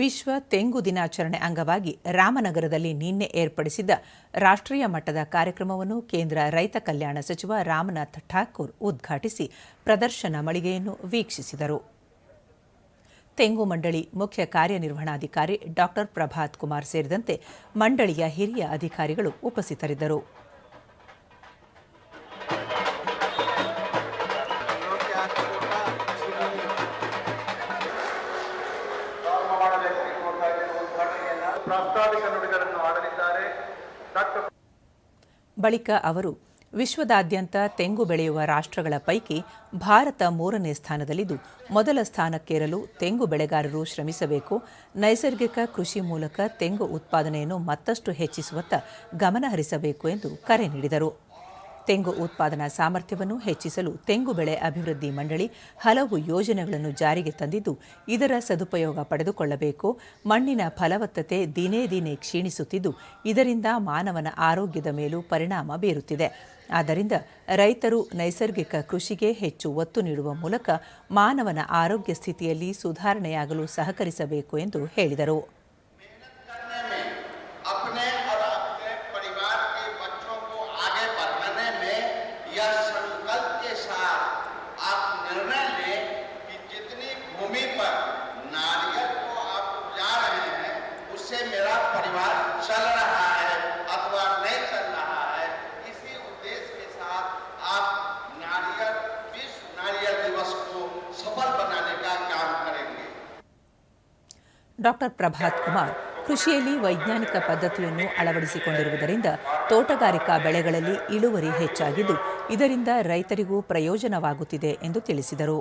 ವಿಶ್ವ ತೆಂಗು ದಿನಾಚರಣೆ ಅಂಗವಾಗಿ ರಾಮನಗರದಲ್ಲಿ ನಿನ್ನೆ ಏರ್ಪಡಿಸಿದ್ದ ರಾಷ್ಟ್ರೀಯ ಮಟ್ಟದ ಕಾರ್ಯಕ್ರಮವನ್ನು ಕೇಂದ್ರ ರೈತ ಕಲ್ಯಾಣ ಸಚಿವ ರಾಮನಾಥ್ ಠಾಕೂರ್ ಉದ್ಘಾಟಿಸಿ ಪ್ರದರ್ಶನ ಮಳಿಗೆಯನ್ನು ವೀಕ್ಷಿಸಿದರು. ತೆಂಗು ಮಂಡಳಿ ಮುಖ್ಯ ಕಾರ್ಯನಿರ್ವಹಣಾಧಿಕಾರಿ ಡಾಕ್ಟರ್ ಪ್ರಭಾತ್ ಕುಮಾರ್ ಸೇರಿದಂತೆ ಮಂಡಳಿಯ ಹಿರಿಯ ಅಧಿಕಾರಿಗಳು ಉಪಸ್ಥಿತರಿದ್ದರು. ಪ್ರಾಸ್ತಾವಿಕ ನುಡಿಗಳನ್ನು ಆಡಲಿದ್ದಾರೆ ಬಳಿಕ ಅವರು, ವಿಶ್ವದಾದ್ಯಂತ ತೆಂಗು ಬೆಳೆಯುವ ರಾಷ್ಟ್ರಗಳ ಪೈಕಿ ಭಾರತ ಮೂರನೇ ಸ್ಥಾನದಲ್ಲಿದ್ದು, ಮೊದಲ ಸ್ಥಾನಕ್ಕೇರಲು ತೆಂಗು ಬೆಳೆಗಾರರು ಶ್ರಮಿಸಬೇಕು. ನೈಸರ್ಗಿಕ ಕೃಷಿ ಮೂಲಕ ತೆಂಗು ಉತ್ಪಾದನೆಯನ್ನು ಮತ್ತಷ್ಟು ಹೆಚ್ಚಿಸುವತ್ತ ಗಮನಹರಿಸಬೇಕು ಎಂದು ಕರೆ ನೀಡಿದರು. ತೆಂಗು ಉತ್ಪಾದನಾ ಸಾಮರ್ಥ್ಯವನ್ನು ಹೆಚ್ಚಿಸಲು ತೆಂಗು ಬೆಳೆ ಅಭಿವೃದ್ಧಿ ಮಂಡಳಿ ಹಲವು ಯೋಜನೆಗಳನ್ನು ಜಾರಿಗೆ ತಂದಿದ್ದು, ಇದರ ಸದುಪಯೋಗ ಪಡೆದುಕೊಳ್ಳಬೇಕು. ಮಣ್ಣಿನ ಫಲವತ್ತತೆ ದಿನೇ ದಿನೇ ಕ್ಷೀಣಿಸುತ್ತಿದ್ದು, ಇದರಿಂದ ಮಾನವನ ಆರೋಗ್ಯದ ಮೇಲೂ ಪರಿಣಾಮ ಬೀರುತ್ತಿದೆ. ಆದ್ದರಿಂದ ರೈತರು ನೈಸರ್ಗಿಕ ಕೃಷಿಗೆ ಹೆಚ್ಚು ಒತ್ತು ನೀಡುವ ಮೂಲಕ ಮಾನವನ ಆರೋಗ್ಯ ಸ್ಥಿತಿಯಲ್ಲಿ ಸುಧಾರಣೆಯಾಗಲು ಸಹಕರಿಸಬೇಕು ಎಂದು ಹೇಳಿದರು. उससे मेरा परिवार चल रहा है अथवा नहीं चल रहा है इसी उद्देश्य के साथ आप नारियल विश्व नारियल दिवस को सफल बनाने का काम करेंगे ಡಾಕ್ಟರ್ ಪ್ರಭಾತ್ ಕುಮಾರ್ ಕೃಷಿಯಲ್ಲಿ ವೈಜ್ಞಾನಿಕ ಪದ್ಧತಿಯನ್ನು ಅಳವಡಿಸಿಕೊಂಡಿರುವುದರಿಂದ ತೋಟಗಾರಿಕಾ ಬೆಳೆಗಳಲ್ಲಿ ಇಳುವರಿ ಹೆಚ್ಚಾಗಿದ್ದು ಇದರಿಂದ ರೈತರಿಗೂ ಪ್ರಯೋಜನವಾಗುತ್ತಿದೆ ಎಂದು ತಿಳಿಸಿದರು